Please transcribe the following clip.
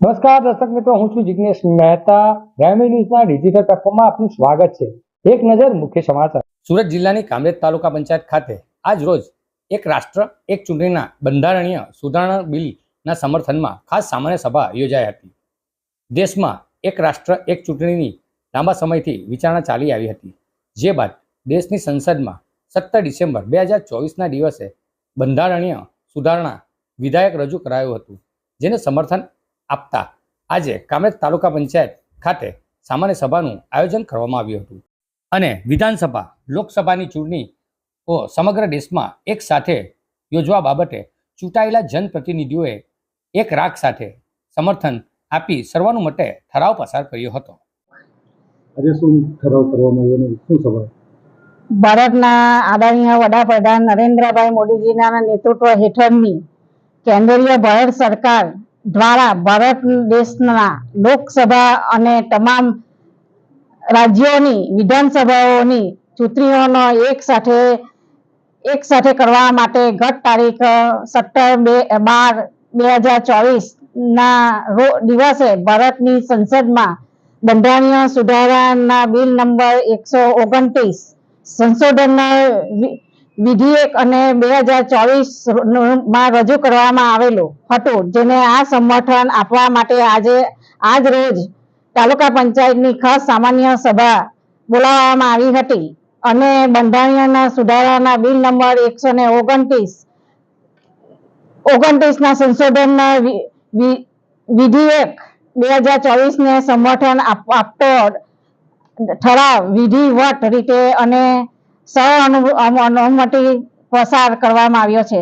નમસ્કાર દર્શક મિત્રો, હું છું જિજ્ઞેશ મહેતા. ગ્રામી ન્યૂઝના ડિજિટલ પ્લેટફોર્મમાં આપનું સ્વાગત છે. એક નજર મુખ્ય સમાચાર. સુરત જિલ્લાની કામરેજ તાલુકા પંચાયત ખાતે આજ રોજ એક રાષ્ટ્ર, એક ચૂંટણીના બંધારણીય સુધારણા બિલના સમર્થનમાં ખાસ સામાન્ય સભા યોજાઈ હતી. દેશમાં એક રાષ્ટ્ર, એક ચૂંટણીની લાંબા સમયથી વિચારણા ચાલી આવી હતી. જે બાદ દેશની સંસદમાં સત્તર ડિસેમ્બર બે હજાર ચોવીસના દિવસે બંધારણીય સુધારણા વિધાયક રજૂ કરાયું હતું, જેને સમર્થન આપતા આજે કામરેજ તાલુકા પંચાયત ખાતે સામાન્ય સભાનું આયોજન કરવામાં આવ્યું હતું. અને વિધાનસભા લોકસભાની ચૂંટણીઓ સમગ્ર દેશમાં એક સાથે યોજવા બાબતે ચૂંટાયેલા જનપ્રતિનિધિઓએ એક રાગ સાથે સમર્થન આપી સર્વાનુમતે ઠરાવ પસાર કર્યો હતો. આજે શું ઠરાવ કરવામાં આવ્યો અને શું સભા ભારતના આદરણીય વડાપ્રધાન નરેન્દ્રભાઈ મોદીજીના નેતૃત્વ હેઠળની કેન્દ્રીય ભારત સરકાર દ્વારા ભારત દેશના લોકસભા અને તમામ રાજ્યોની, વિધાનસભાઓની ચૂંટણીઓનો એક સાથે એક સાથે કરવા માટે ગત તારીખ સત્તર બે બાર બે હજાર ચોવીસ ના રો- દિવસે ભારતની સંસદમાં બંધારણીય સુધારાના બિલ નંબર એકસો ઓગણત્રીસ સંશોધનના વિ- એક અને બે હજાર ચોવીસમાં રજૂ કરવામાં આવેલું હતું, જેને આ સમર્થન આપવા માટે આજે, આજ રોજ તાલુકા પંચાયતની ખાસ સામાન્ય સભા બોલાવવામાં આવી હતી અને બંધારણીયના સુધારાના બિલ નંબર એકસો ને ઓગણત્રીસ, ઓગણત્રીસના સંશોધનના વિધિ એક બે હજાર ચોવીસને સમર્થન આપતો ઠરાવ વિધિવત રીતે અને સહ અનુમતિ પસાર કરવામાં આવ્યો છે.